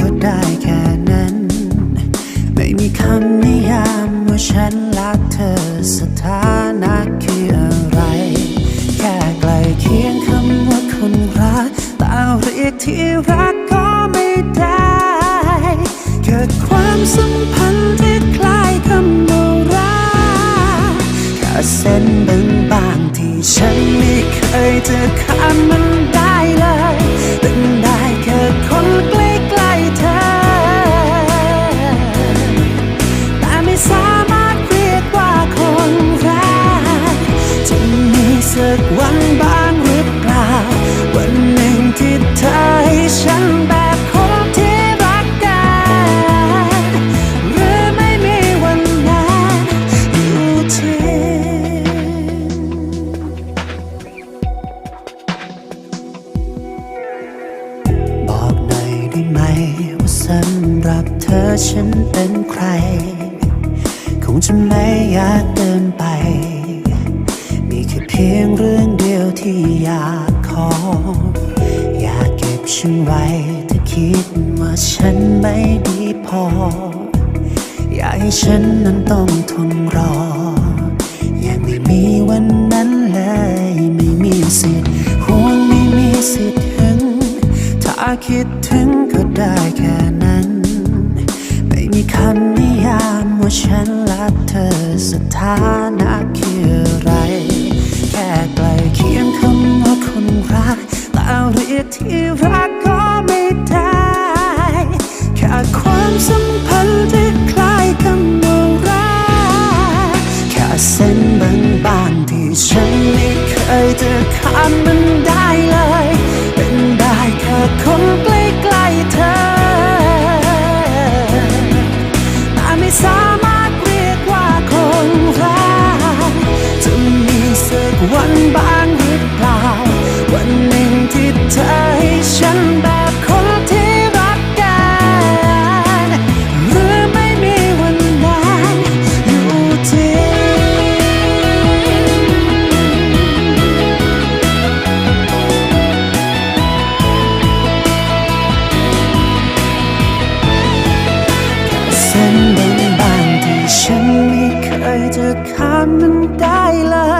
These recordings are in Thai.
ก็ได้แค่นั้น ไม่มีคำนิยามว่าฉันรักเธอสถานะคืออะไร แค่ไกลเคียงคำว่าคนรักแต่เรียกที่รัก สำหรับเธอฉันเป็นใคร คงจะไม่อยากเดินไป มีแค่เพียงเรื่องเดียวที่อยากขอ อยากเก็บฉันไว้ถ้าคิดว่าฉันไม่ดีพอ อยากให้ฉันนั้นต้องทนรอ ยังไม่มีวันนั้นเลยไม่มีสิทธิ์ห่วงไม่มีสิทธิ์ถึง ถ้าคิดถึง ได้แค่นั้น ไม่มีคำนิยามว่าฉันรักเธอสถานะคืออะไร แค่ใกล้เคียงคำว่าคนรักแต่เรียกที่รักก็ไม่ได้แค่ความสัมพันธ์ที่คล้ายคำว่ารักแค่เส้นบางๆที่ฉันไม่เคยจะข้ามมันได้ วันบ้างหรือเปล่า วันหนึ่งที่เธอให้ฉันแบบคนที่รักกันหรือไม่มีวันนั้นอยู่ที่เส้นบางๆที่ฉันไม่เคยจะข้ามมันได้เลย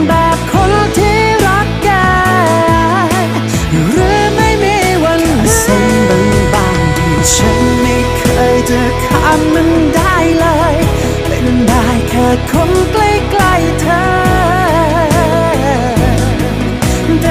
น